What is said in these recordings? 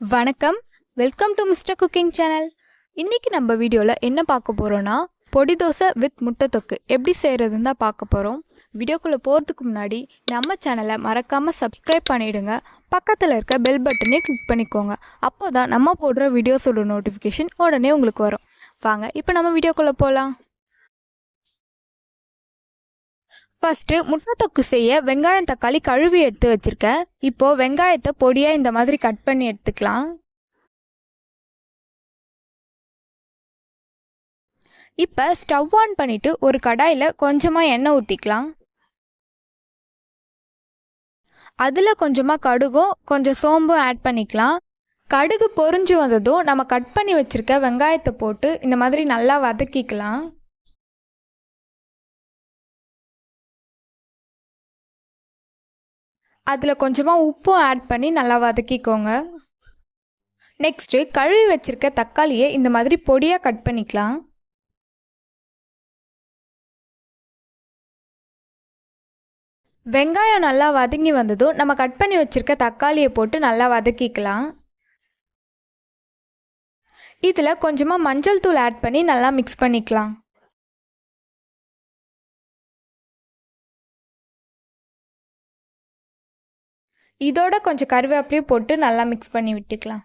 வணக்கம். Welcome to mister cooking channel இன்றைக்கி நம்ம வீடியோவில் என்ன பார்க்க போகிறோன்னா பொடி தோசை வித் முட்டை தொக்கு. எப்படி செய்கிறதுன்னு தான் பார்க்க போகிறோம் வீடியோக்குள்ளே போகிறதுக்கு முன்னாடி நம்ம சேனலை மறக்காமல் சப்ஸ்கிரைப் பண்ணிவிடுங்க பக்கத்தில் இருக்க பெல் பட்டனே கிளிக் பண்ணிக்கோங்க. அப்போ தான் நம்ம போடுற வீடியோஸோட நோட்டிஃபிகேஷன் உடனே உங்களுக்கு வரும். வாங்க இப்போ நம்ம வீடியோக்குள்ளே போகலாம் ஃபஸ்ட்டு முட்டை தொக்கு செய்ய வெங்காயம் தக்காளி கழுவி எடுத்து வச்சுருக்கேன். இப்போது வெங்காயத்தை பொடியாக இந்த மாதிரி கட் பண்ணி எடுத்துக்கலாம். இப்போ ஸ்டவ் ஆன் பண்ணிவிட்டு ஒரு கடாயில் கொஞ்சமாக எண்ணெய் ஊற்றிக்கலாம் அதில் கொஞ்சமாக கடுகும் கொஞ்சம் சோம்பும் ஆட் பண்ணிக்கலாம். கடுகு பொறிஞ்சு வந்ததும் நம்ம கட் பண்ணி வச்சுருக்க வெங்காயத்தை போட்டு இந்த மாதிரி நல்லா வதக்கிக்கலாம். அதில் கொஞ்சமாக உப்பும் ஆட் பண்ணி நல்லா வதக்கிக்கோங்க. நெக்ஸ்ட்டு கழுவி வச்சுருக்க தக்காளியை இந்த மாதிரி பொடியாக கட் பண்ணிக்கலாம். வெங்காயம் நல்லா வதங்கி வந்ததும் நம்ம கட் பண்ணி வச்சுருக்க தக்காளியை போட்டு நல்லா வதக்கிக்கலாம். இதில் கொஞ்சமாக மஞ்சள் தூள் ஆட் பண்ணி நல்லா மிக்ஸ் பண்ணிக்கலாம். இதோட கொஞ்சம் கருவேப்பிலையும் போட்டு நல்லா மிக்ஸ் பண்ணி விட்டுக்கலாம்.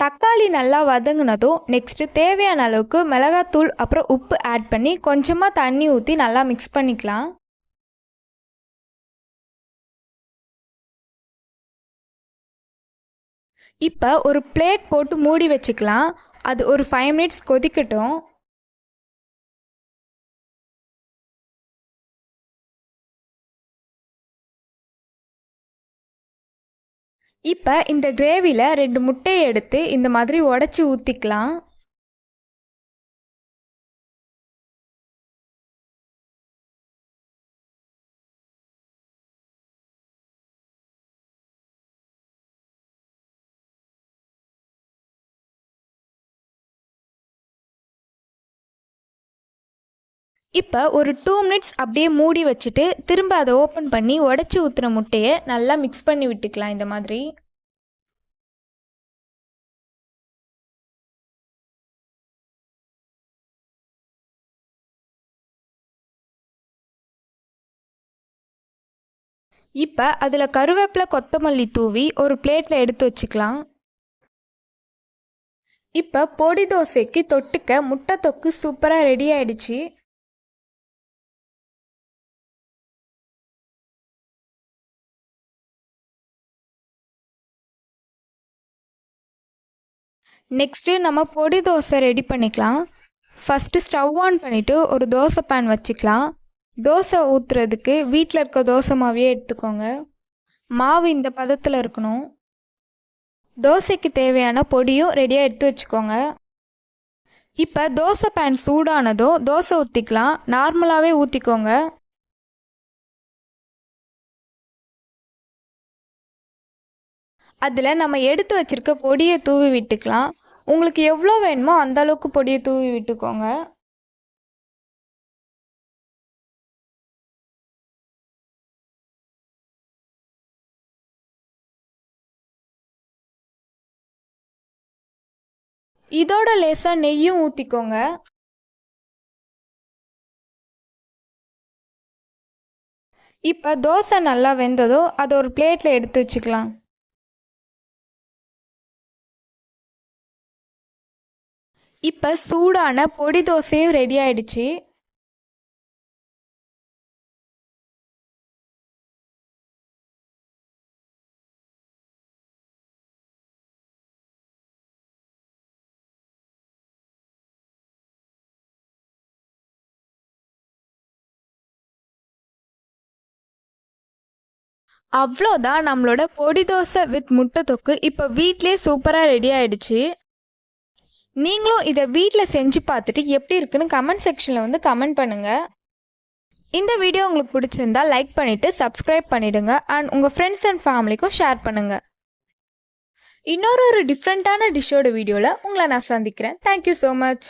தக்காளி நல்லா வதங்கினதும் நெக்ஸ்ட்டு தேவையான அளவுக்கு மிளகாத்தூள் அப்புறம் உப்பு ஆட் பண்ணி கொஞ்சமாக தண்ணி ஊற்றி நல்லா மிக்ஸ் பண்ணிக்கலாம். இப்போ ஒரு பிளேட் போட்டு மூடி வச்சுக்கலாம். அது ஒரு ஃபைவ் மினிட்ஸ் கொதிக்கட்டும். இப்போ இந்த கிரேவியில் ரெண்டு முட்டையை எடுத்து இந்த மாதிரி உடச்சி ஊற்றிக்கலாம் இப்போ ஒரு டூ மினிட்ஸ் அப்படியே மூடி வச்சுட்டு திரும்ப அதை ஓப்பன் பண்ணி உடச்சி ஊற்றுன முட்டையை நல்லா மிக்ஸ் பண்ணி விட்டுக்கலாம் இந்த மாதிரி. இப்போ அதில் கருவேப்பிலை கொத்தமல்லி தூவி ஒரு பிளேட்டில் எடுத்து வச்சுக்கலாம். இப்போ பொடி தோசைக்கு தொட்டுக்க முட்டை தொக்கு சூப்பராக ரெடி ஆயிடுச்சு. நெக்ஸ்ட்டு நம்ம பொடி தோசை ரெடி பண்ணிக்கலாம். ஃபஸ்ட்டு ஸ்டவ் ஆன் பண்ணிவிட்டு ஒரு தோசை பேன் வச்சுக்கலாம். தோசை ஊற்றுறதுக்கு வீட்டில் இருக்க தோசை மாவையே எடுத்துக்கோங்க. மாவு இந்த பதத்தில் இருக்கணும். தோசைக்கு தேவையான பொடியும் ரெடியாக எடுத்து வச்சுக்கோங்க. இப்போ தோசை பேன் சூடானதும் தோசை ஊற்றிக்கலாம் நார்மலாகவே ஊற்றிக்கோங்க அதில் நம்ம எடுத்து வச்சுருக்க பொடியை தூவி விட்டுக்கலாம். உங்களுக்கு எவ்வளோ வேணுமோ அந்த அளவுக்கு பொடியை தூவி விட்டுக்கோங்க. இதோட லேசாக நெய்யும் ஊற்றிக்கோங்க இப்போ தோசை நல்லா வெந்ததோ அதை ஒரு பிளேட்டில் எடுத்து வச்சுக்கலாம். இப்போ சூடான பொடி தோசையும் ரெடி ஆயிடுச்சு. அவ்வளோதான் நம்மளோட பொடி தோசை வித் முட்டை தொக்கு. இப்போ வீட்லேயே சூப்பராக ரெடி ஆயிடுச்சு. நீங்களும் இதை வீட்டில் செஞ்சு பார்த்துட்டு எப்படி இருக்குன்னு கமெண்ட் செக்ஷனில் வந்து கமெண்ட் பண்ணுங்கள் இந்த வீடியோ உங்களுக்கு பிடிச்சிருந்தா லைக் பண்ணிவிட்டு சப்ஸ்கிரைப் பண்ணிவிடுங்க அண்ட் உங்கள் ஃப்ரெண்ட்ஸ் அண்ட் ஃபேமிலிக்கும் ஷேர் பண்ணுங்கள் இன்னொரு ஒரு டிஃப்ரெண்ட்டான டிஷ்ஷோட வீடியோவில் உங்களை நான் சந்திக்கிறேன். Thank you so much